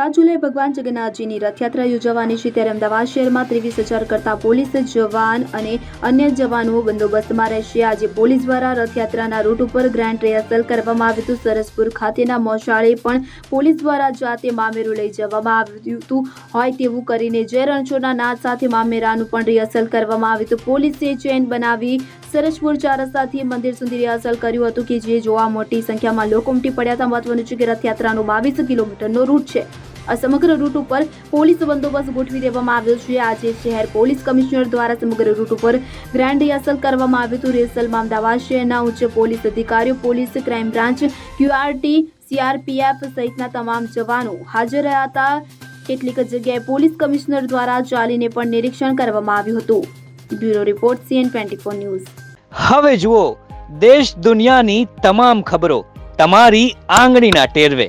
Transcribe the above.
સાત જુલાઈ ભગવાન જગન્નાથજીની રથયાત્રા યોજાવાની છે. ત્યારે અમદાવાદ શહેરમાં ત્રેવીસ હજાર કરતા પોલીસ જવાન અને અન્ય જવાનો બંદોબસ્તમાં રહેશે. આજે પોલીસ દ્વારા રથયાત્રાના રૂટ ઉપર ગ્રાન્ડ રિહર્સલ કરવામાં આવ્યું હતું. સરસપુર ખાતેના મોશાળે પણ પોલીસ દ્વારા જાતે મામેરું લઈ જવામાં આવ્યું હતું. હોય તેવું કરીને જય રણછોડના નાદ સાથે મામેરાનું પણ રિહર્સલ કરવામાં આવ્યું હતું. પોલીસે ચેન બનાવી સરસપુર ચાર રસ્તાથી મંદિર સુધી રિહર્સલ કર્યું હતું કે જે જોવા મોટી સંખ્યામાં લોકો ઉમટી પડ્યા હતા. મહત્વનું છે કે રથયાત્રાનો બાવીસ કિલોમીટરનો રૂટ છે. આ સમગ્ર રૂટ ઉપર પોલીસ બંદોબસ્ત ગોઠવી દેવામાં આવ્યો છે. આજે શહેર પોલીસ કમિશનર દ્વારા સમગ્ર રૂટ ઉપર ગ્રાન્ડ રિહર્સલ કરવામાં આવ્યું હતું. રિહર્સલમાં અમદાવાદ શહેરના ઉચ્ચ પોલીસ અધિકારીઓ, police crime branch, QRT, CRPF સહિતના તમામ જવાનો હાજર રહ્યા હતા. કેટલીક જગ્યાએ પોલીસ કમિશનર દ્વારા ચાલીને પણ નિરીક્ષણ કરવામાં આવ્યું હતું. Bureau report, CN twenty four news. હવે જુઓ, દેશ દુનિયાની તમામ ખબરો તમારી આંગળીના ટેરવે.